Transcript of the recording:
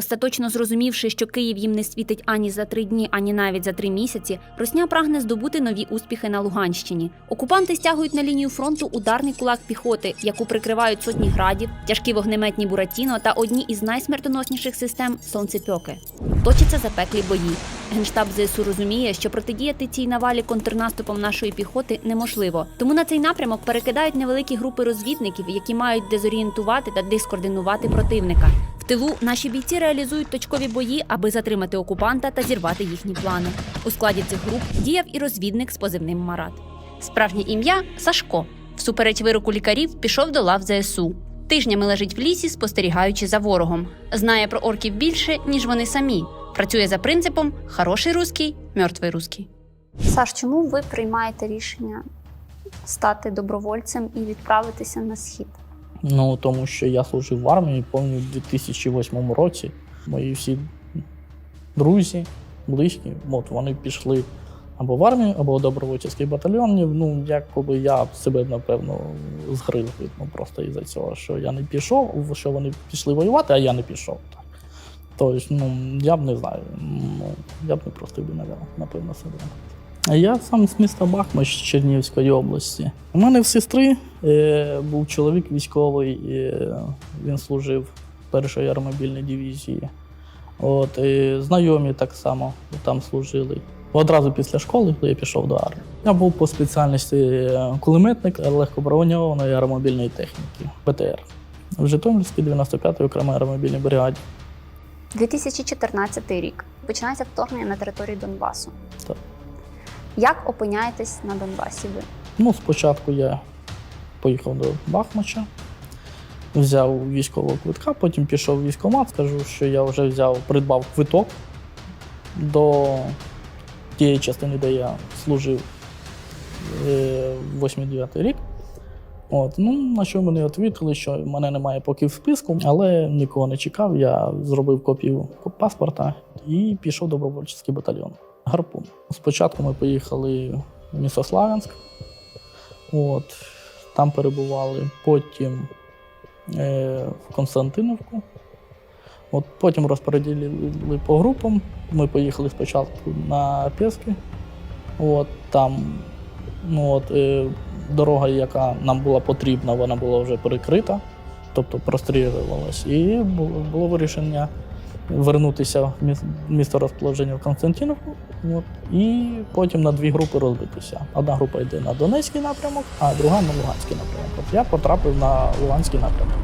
Остаточно зрозумівши, що Київ їм не світить ані за три дні, ані навіть за три місяці, Росня прагне здобути нові успіхи на Луганщині. Окупанти стягують на лінію фронту ударний кулак піхоти, яку прикривають сотні градів, тяжкі вогнеметні буратіно та одні із найсмертоносніших систем сонцепьоки. Точаться запеклі бої. Генштаб ЗСУ розуміє, що протидіяти цій навалі контрнаступом нашої піхоти неможливо. Тому на цей напрямок перекидають невеликі групи розвідників, які мають дезорієнтувати та дискоординувати противника. Тилу наші бійці реалізують точкові бої, аби затримати окупанта та зірвати їхні плани. У складі цих груп діяв і розвідник з позивним Марат. Справжнє ім'я Сашко. Всупереч вироку лікарів пішов до лав ЗСУ. Тижнями лежить в лісі, спостерігаючи за ворогом. Знає про орків більше, ніж вони самі. Працює за принципом хороший руський, мертвий руський. Саш, чому ви приймаєте рішення стати добровольцем і відправитися на схід? Ну, тому що я служив в армії, пам'ятаю, в 2008 році. Мої всі друзі, близькі, от вони пішли або в армію, або в добровольчий батальйон. Ну, якоби я себе, напевно, згрив ну, просто із-за цього, що я не пішов, що вони пішли воювати, а я не пішов. Так. Тобто, ну, я б не знаю. Ну, я б не простив би, напевно, себе. Я сам з міста Бахмач Чернігівської області. У мене в сестри е, був чоловік військовий, е, він служив в першій аеромобільній дивізії. От, і знайомі так само там служили. Одразу після школи я пішов до армії. Я був по спеціальності е, кулеметник легкоброньованої аеромобільної техніки БТР в Житомирській 95-й окремій аеромобільній бригаді. 2014 рік починається вторгнення на територію Донбасу. Так. Як опиняєтесь на Донбасі ви? Ну, спочатку я поїхав до Бахмача, взяв військового квитка, потім пішов в військкомат, скажу, що я вже взяв, придбав квиток до тієї частини, де я служив е, 8-9 рік. От, ну, на що мені відповіли, що мене немає поки в списку, але нікого не чекав. Я зробив копію паспорта і пішов в добровольчий батальйон. Гарпун. Спочатку ми поїхали в місто Славянськ. От, там перебували, потім е, в Константиновку. От, потім розподілили по групам. Ми поїхали спочатку на Пески. От, там ну, от, е, дорога, яка нам була потрібна, вона була вже перекрита, тобто прострілювалась. І було, було вирішення вернутися в міс- місто розположення в Константиновку. От, і потім на дві групи розбитися. Одна група йде на Донецький напрямок, а друга на Луганський напрямок. От я потрапив на Луганський напрямок.